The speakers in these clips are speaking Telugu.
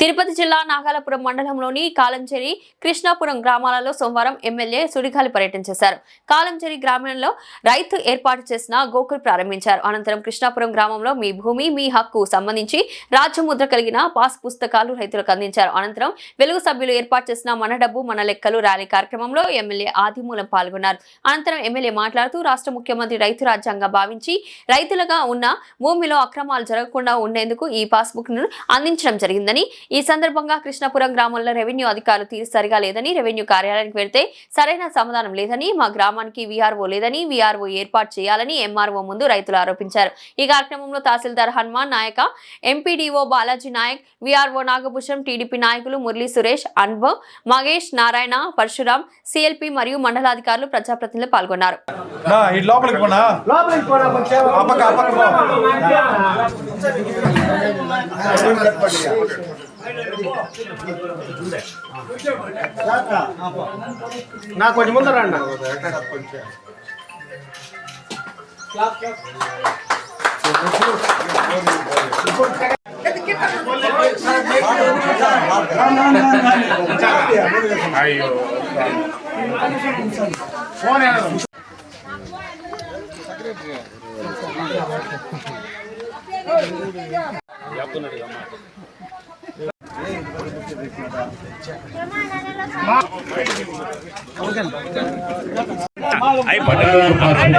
తిరుపతి జిల్లా నాగాలపురం మండలంలోని కాలంచేరి కృష్ణాపురం గ్రామాలలో సోమవారం ఎమ్మెల్యే సుడిగాలి పర్యటన చేశారు. కాలంచేరి గ్రామంలో రైతు ఏర్పాటు చేసిన గోకుల్ ప్రారంభించారు. అనంతరం కృష్ణాపురం గ్రామంలో మీ భూమి మీ హక్కు సంబంధించి రాజ్యముద్ర కలిగిన పాస్ పుస్తకాలు రైతులకు అందించారు. అనంతరం వెలుగు సభ్యులు ఏర్పాటు చేసిన మన డబ్బు మన లెక్కలు ర్యాలీ కార్యక్రమంలో ఎమ్మెల్యే ఆదిమూలం పాల్గొన్నారు. అనంతరం ఎమ్మెల్యే మాట్లాడుతూ రాష్ట్ర ముఖ్యమంత్రి రైతు రాజ్యాంగ భావించి రైతులుగా ఉన్న భూమిలో అక్రమాలు జరగకుండా ఉండేందుకు ఈ పాస్బుక్ను అందించడం జరిగిందని ఈ సందర్భంగా కృష్ణాపురం గ్రామంలో రెవెన్యూ అధికారులు తీరు సరిగా లేదని రెవెన్యూ కార్యాలయానికి వెళ్తే సరైన సమాధానం లేదని మా గ్రామానికి వీఆర్ఓ లేదని వీఆర్ఓ ఏర్పాటు చేయాలని ఎంఆర్ఓ ముందు రైతులు ఆరోపించారు. ఈ కార్యక్రమంలో తహసీల్దార్ Hanuman Nayak MPDO Balaji Nayak VRO Nagabhushanam TDP నాయకులు మురళీ సురేష్ అన్బవ్ మగేష్ నారాయణ పరశురాం సిఎల్పి మరియు మండలాధికారులు ప్రజాప్రతినిధులు పాల్గొన్నారు. లోపలికి పోనా లోపలికి పోరా కొంచెం ఆ పక్క ఆ పక్క పో. నా కొంచెం ముందర రండి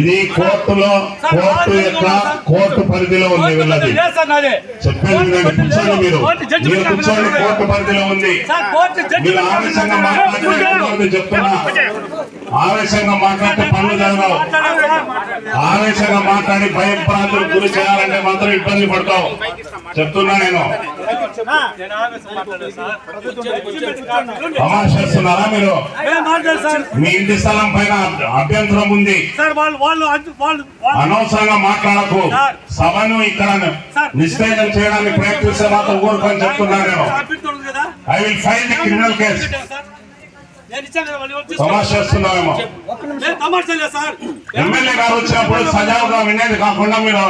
ఇది కోర్టులో కోర్టు యొక్క కోర్టు పరిధిలో ఉంది వీళ్ళది చెప్పేది కూర్చోండి మీరు. మీరు కూర్చోండి కోర్టు పరిధిలో ఉంది. మీరు ఆవేశంగా మాట్లాడితే చెప్తున్నా. ఆవేశంగా మాట్లాడితే పనులు జరగవు. ఆవేశంగా మాట్లాడి భయం ప్రాంతులు గురి చేయాలంటే మాత్రం ఇబ్బంది పడతావు చెప్తున్నా నేను. చేస్తున్నారా మీరు? మీ ఇంటి స్థలం పైన అభ్యంతరం ఉంది. వాళ్ళు అనవసరంగా మాట్లాడకు. సభను ఇక్కడ నిశ్చయం చేయడానికి ప్రయత్నిస్తే మాత్రం ఊరుకొని చెప్తున్నా నేను. I will file the criminal case sir నేను ఇచ్చాను కదా వాళ్ళు వచ్చి తమాషా చేస్తున్నామేమో నేను తమాషా లేదు సార్. ఎమ్మెల్యే గారు వచ్చినప్పుడు సజావుగా వినేది కాకుండా మీరు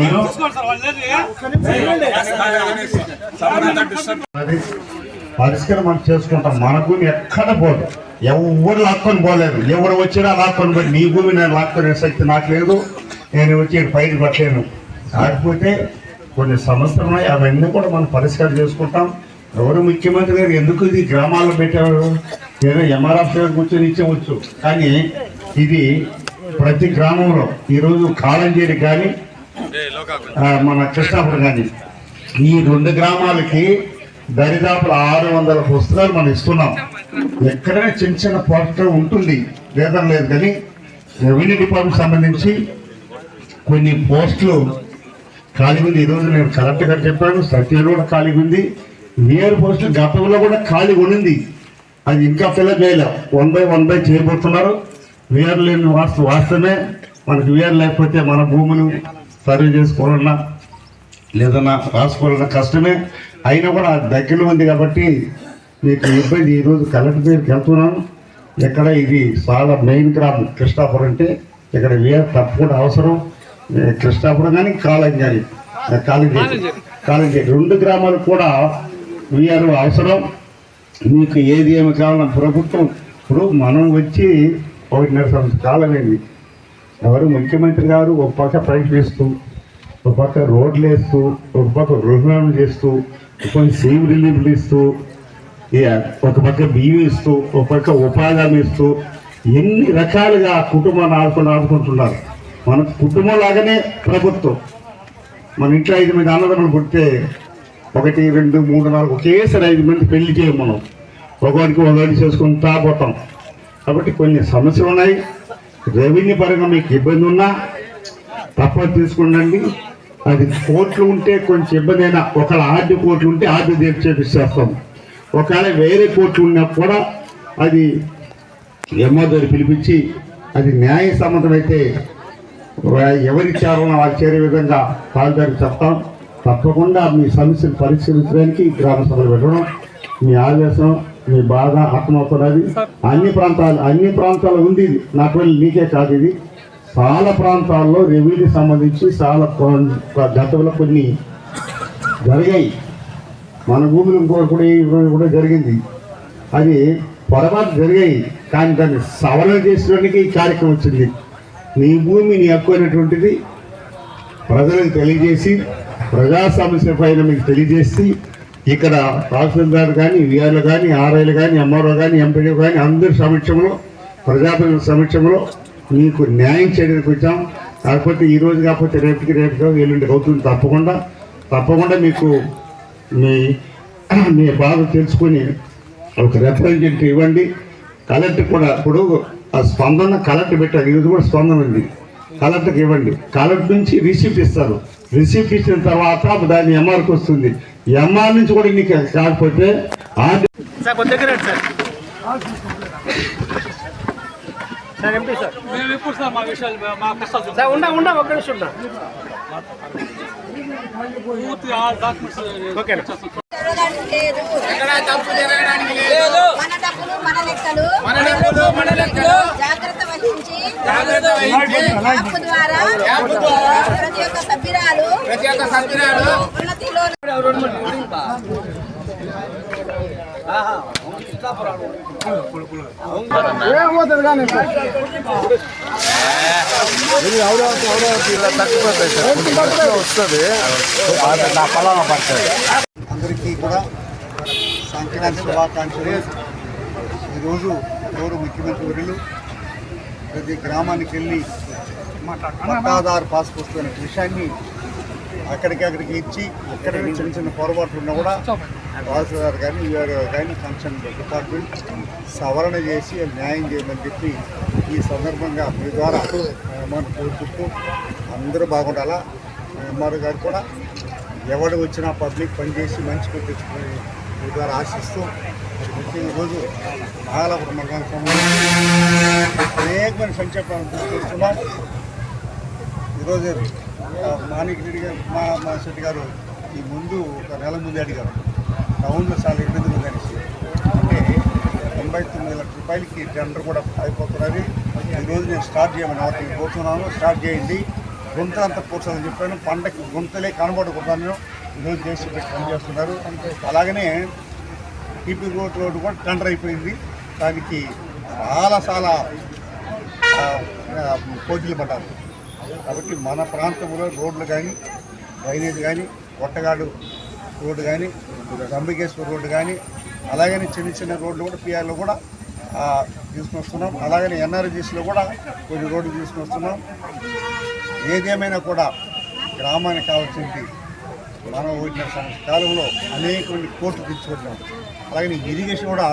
మీరు? పరిష్కారం చేసుకుంటాం. మన భూమి ఎక్కడ పోదు. ఎవరు లాక్కొని పోలేరు ఎవరు వచ్చినా లాక్కొని పోయి నీ భూమి నేను లాక్కొనే శక్తి నాకు లేదు. నేను వచ్చి పైన పట్టలేను కాకపోతే కొన్ని సమస్యలు ఉన్నాయి. అవన్నీ కూడా మనం పరిష్కారం చేసుకుంటాం. ఎవరు ముఖ్యమంత్రి గారు ఎందుకు ఇది గ్రామాల్లో పెట్టారు? ఏదో ఎంఆర్ఎఫ్ కూర్చొని ఇచ్చేవచ్చు. కానీ ఇది ప్రతి గ్రామంలో ఈరోజు కాలంజేరి కానీ మన కృష్ణాపురం కానీ ఈ రెండు గ్రామాలకి దరిదాపుల ఆరు వందల పుస్తకాలు మనం ఇస్తున్నాం. ఎక్కడైనా చిన్న చిన్న పోస్టర్ ఉంటుంది లేదని లేదు కానీ రెవెన్యూ డిపార్ట్మెంట్ సంబంధించి కొన్ని పోస్టులు ఖాళీ ఉంది. ఈరోజు నేను కరెక్ట్గా చెప్పాను సత్యంలో కూడా ఖాళీ ఉంది. వేరు పోస్టులు గతంలో కూడా ఖాళీ ఉండింది అది ఇంకా ఫిల్అప్ చేయలేం. వన్ బై వన్ బై చేయబోతున్నారు. వేరు లేని వాస్తు వాస్తవమే మనకు వేరు లేకపోతే మన భూములు సర్వే చేసుకోవాలన్నా లేదన్నా రాసుకోవాలన్నా కష్టమే. అయినా కూడా దగ్గరలో ఉంది కాబట్టి మీకు ఇబ్బంది. ఈరోజు కలెక్టర్ దగ్గరికి వెళ్తున్నాను ఇక్కడ ఇది చాలా మెయిన్ గ్రామం. కృష్ణాపురం అంటే ఇక్కడ వేరు తప్పకుండా అవసరం. కృష్ణాపురం కానీ కాలం కానీ కాలేజీ కాలేజీ రెండు గ్రామాలు కూడా వీఆర్ఓ అవసరం. మీకు ఏది ఏమి కావాలన్నా ప్రభుత్వం ఇప్పుడు మనం వచ్చి ఒకటిన్నర సంవత్సరం కాలమైంది? ఎవరు ముఖ్యమంత్రి గారు ఒక పక్క ప్రయత్నిస్తూ ఒక పక్క రోడ్లు వేస్తూ ఒక పక్క రుణాలు చేస్తూ కొన్ని సీమ్ రిలీఫ్లు ఇస్తూ ఇక ఒక పక్క బియ్యం ఇస్తూ ఒక పక్క ఉపాధి హామీ ఇస్తూ ఎన్ని రకాలుగా కుటుంబాన్ని ఆడుకుని ఆడుకుంటున్నారు మన కుటుంబం లాగానే ప్రభుత్వం. మన ఇంట్లో ఐదు మంది అన్నదమ్ములు పుడితే ఒకటి రెండు మూడు నాలుగు ఒకేసారి ఐదు మంది పెళ్ళి చేయం మనం. ఒకరికి ఒకటి చేసుకుంటా పోతాం కాబట్టి కొన్ని సమస్యలు ఉన్నాయి. రెవెన్యూ పరంగా మీకు ఇబ్బంది ఉన్నా తప్ప తీసుకుండండి. అది కోట్లు ఉంటే కొంచెం ఇబ్బంది అయినా ఒకవేళ ఆర్డి కోట్లు ఉంటే ఆర్డి తీర్చి చేపిస్తాం. ఒకవేళ వేరే కోట్లు ఉన్నా కూడా అది ఎమ్మో పిలిపించి అది న్యాయ సమ్మతమైతే ఎవరి చేరాలో వాళ్ళు చేరే విధంగా పాల్దారికి చెప్తాం. తప్పకుండా మీ సమస్యను పరిష్కరించడానికి గ్రామ సభలు పెట్టడం మీ ఆవేశం మీ బాధ అర్థమవుతున్నది. అన్ని ప్రాంతాలు అన్ని ప్రాంతాలు ఉంది ఇది. నాకు నీకే కాదు ఇది. చాలా ప్రాంతాల్లో రెవెన్యూకి సంబంధించి చాలా గతంలో కొన్ని జరిగాయి. మన భూములు ఇంకోటి కూడా కూడా జరిగింది. అది పొరపాటు జరిగాయి. కానీ దాన్ని సవరణ చేసడానికి ఈ కార్యక్రమం వచ్చింది. నీ భూమి నీ హక్కు అయినటువంటిది ప్రజలకు తెలియజేసి ప్రజా సమస్య పైన మీకు తెలియజేసి ఇక్కడ తహసీల్దార్ కానీ విఆర్లు కానీ ఆర్ఐలు కానీ ఎంఆర్ఓ కానీ ఎంపీడీ కానీ అందరి సమక్షంలో ప్రజాప్రతినిధుల సమక్షంలో మీకు న్యాయం చేయడానికి వచ్చాం. కాకపోతే ఈరోజు కాకపోతే రేపుకి రేపుగా ఎల్లుండికి అవుతుంది తప్పకుండా. తప్పకుండా మీకు మీ మీ బాధ తెలుసుకొని ఒక రిప్రజెంటేటివ్ ఇవ్వండి. కలెక్టర్ కూడా ఇప్పుడు ఆ స్పందన కలెక్టర్ పెట్టారు. ఇది కూడా స్పందన ఉంది. కలెక్టర్కి ఇవ్వండి. కలెక్టర్ నుంచి రిసిప్ట్ ఇస్తారు రిసిప్ట్ ఇచ్చిన తర్వాత దాన్ని ఎంఆర్కి వస్తుంది. ఎంఆర్ నుంచి కూడా నీకు కాకపోతే ఆర్డీ సార్ కొద్ది దగ్గర రండి సార్. Sir MP sir. మేము ఎప్పుడు సార్ మా విషయాలు మా- మా కష్టాలు సార్ ఉండా ఉండా ఒక్క నిమిషం ఉండా. పూర్తి ఆ డాక్యుమెంట్స్ ఓకేనా? జరగడానికి లేదు. మన డబ్బులు మన లెక్కలు. మన డబ్బులు మన లెక్కలు. జాగ్రత్త వహించి జాగ్రత్త వహించి యాప్ ద్వారా ప్రతి ఒక్క సభ్యురాలు ఉన్నతిలో ఏమవుతుంది కానీ సార్ అందరికీ కూడా సంక్రాంతి శుభాకాంక్షలు. ఈరోజు గౌరవ ముఖ్యమంత్రి వర్యులు ప్రతి గ్రామానికి వెళ్ళి పట్టాదారు పాస్ పుస్తకం అనే విషయాన్ని అక్కడికి అక్కడికి ఇచ్చి ఎక్కడ చిన్న చిన్న పొరపాట్లు ఉన్నా కూడా తహసీల్దార్ కానీ విఆర్ఓ కానీ ఫంక్షన్ డిపార్ట్మెంట్ సవరణ చేసి న్యాయం చేయమని చెప్పి ఈ సందర్భంగా మీ ద్వారా అమౌంట్ కోరుకుంటూ అందరూ బాగుండాలా. ఎంఆర్ఓ గారు కూడా ఎవడు వచ్చినా పబ్లిక్ పనిచేసి మంచి కొట్టించుకుని మీ ద్వారా ఆశిస్తూ ముఖ్యంగా ఈరోజు నాగలాపురం మండలానికి సంబంధించి అనేకమైన సంక్షేమాలను తీసుకొస్తున్నాం. ఈరోజు మాణిక్ రెడ్డి గారు మా మా శెట్టి గారు ఈ ముందు ఒక నెల ముందు అడిగారు. టౌన్లో చాలా ఇబ్బంది ఉంది అంటే తొంభై తొమ్మిది లక్షల రూపాయలకి టెండర్ కూడా అయిపోతున్నది. ఈరోజు నేను స్టార్ట్ చేయమని అవతలకి పోతున్నాను స్టార్ట్ చేయండి. గుంత అంత కూర్చోని చెప్పాను. పండగకి గుంతలే కనబడకూడదు ఈరోజు చేసి పనిచేస్తున్నారు అలాగనే టీపీ రోడ్ రోడ్డు కూడా టెండర్ అయిపోయింది. దానికి చాలా చాలా పోటీలు పడ్డారు. కాబట్టి మన ప్రాంతంలో రోడ్లు కానీ డ్రైనేజ్ కానీ కొట్టగాడు రోడ్డు కానీ రంబికేశ్వర రోడ్డు కానీ అలాగనే చిన్న చిన్న రోడ్లు కూడా పిఆర్లో కూడా తీసుకుని వస్తున్నాం. అలాగనే ఎన్ఆర్జీసీలో కూడా కొన్ని రోడ్లు తీసుకుని వస్తున్నాం. ఏదేమైనా కూడా గ్రామానికి కావాల్సింది మనం వచ్చిన సంవత్సర కాలంలో అనేకమంది కోర్టు తెచ్చుకుంటున్నాం అలాగే ఇరిగేషన్ కూడా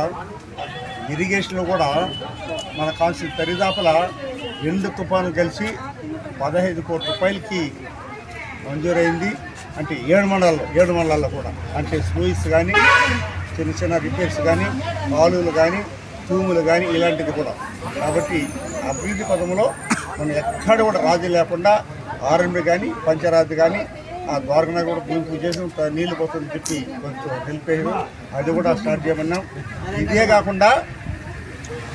ఇరిగేషన్లో కూడా మన కాల్సిన దరిదాపుల రెండు తుఫాను కలిసి పదహైదు కోట్ల రూపాయలకి మంజూరైంది. అంటే ఏడు మండలాల్లో ఏడు మండలాల్లో కూడా. అంటే స్లూయిస్ కానీ చిన్న చిన్న రిపేర్స్ కానీ కాలువలు కానీ తూములు కానీ ఇలాంటిది కూడా. కాబట్టి అభివృద్ధి పదంలో మనం ఎక్కడ కూడా రాజీ లేకుండా ఆర్ఎండి కానీ పంచరాజ్ కానీ ఆ ద్వారకనా కూడా భూమి పూజ చేసి. త- నీళ్ళు పోతుందని చెప్పి కొంచెం నిలిపేయడం అది కూడా స్టార్ట్ చేయమన్నాం. ఇదే కాకుండా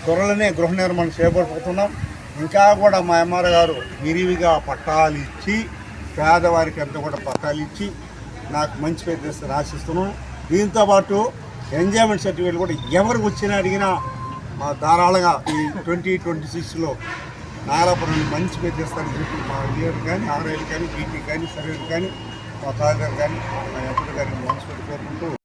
త్వరలోనే గృహ నిర్మాణం చేపడిపోతున్నాం ఇంకా కూడా మా ఎంఆర్ గారు విరివిగా పట్టాలు ఇచ్చి పేదవారికి అంతా కూడా పట్టాలు ఇచ్చి నాకు మంచి పేరు తెస్తే ఆశిస్తున్నాను దీంతో పాటు ఎంజాయ్మెంట్ సర్టిఫికేట్ కూడా ఎవరికి వచ్చినా అడిగినా మా ధారాళంగా ఈ ట్వంటీ ట్వంటీ సిక్స్లో నాగలాపురం మంచి పేరు తెస్తారని బీపీ మా ఇయర్ కానీ ఆర్ఐలు కానీ బీపీ కానీ సర్వేలు కానీ మా తాగారు కానీ మా ఎప్పుడు కానీ మంచి పేరు కోరుకుంటూ